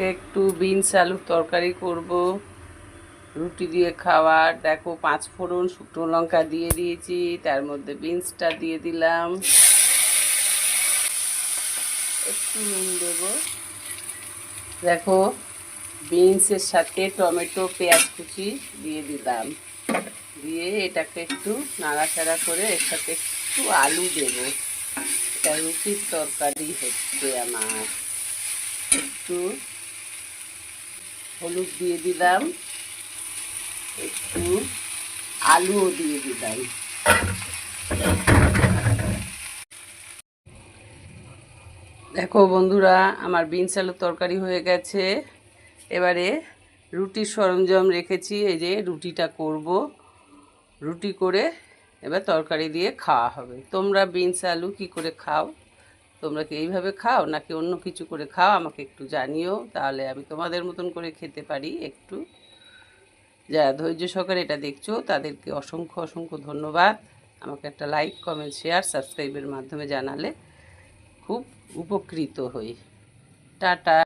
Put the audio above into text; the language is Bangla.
একটু বিনস আলুর তরকারি করব। রুটি দিয়ে খাওয়ার দেখো, পাঁচ ফোড়ন, শুকনো লঙ্কা দিয়ে দিয়েছি, তার মধ্যে বিনসটা দিয়ে দিলাম। একটু নুন দেব। দেখো, বিনসের সাথে টমেটো, পেঁয়াজ কুচি দিয়ে দিলাম। দিয়ে এটাকে একটু নাড়াচাড়া করে এর সাথে একটু আলু দেবো। এটা রুটির তরকারি হচ্ছে আমার। একটু হলুদ দিয়ে দিলাম, একটু আলুও দিয়ে দিলাম। দেখো বন্ধুরা, আমার বিনস আলুর তরকারি হয়ে গেছে। এবারে রুটির সরঞ্জাম রেখেছি, এই যে রুটিটা করব। রুটি করে এবার তরকারি দিয়ে খাওয়া হবে। তোমরা বিনস আলু কি করে খাও? তোমরা কি এইভাবে খাও নাকি অন্য কিছু করে খাও? আমাকে একটু জানিও, তাহলে আমি তোমাদের মতন করে খেতে পারি একটু। যারা ধৈর্য সহকারে এটা দেখছ, তাদেরকে অসংখ্য অসংখ্য ধন্যবাদ। আমাকে একটা লাইক কমেন্ট শেয়ার সাবস্ক্রাইবের মাধ্যমে জানালে খুব উপকৃত হই। টাটা।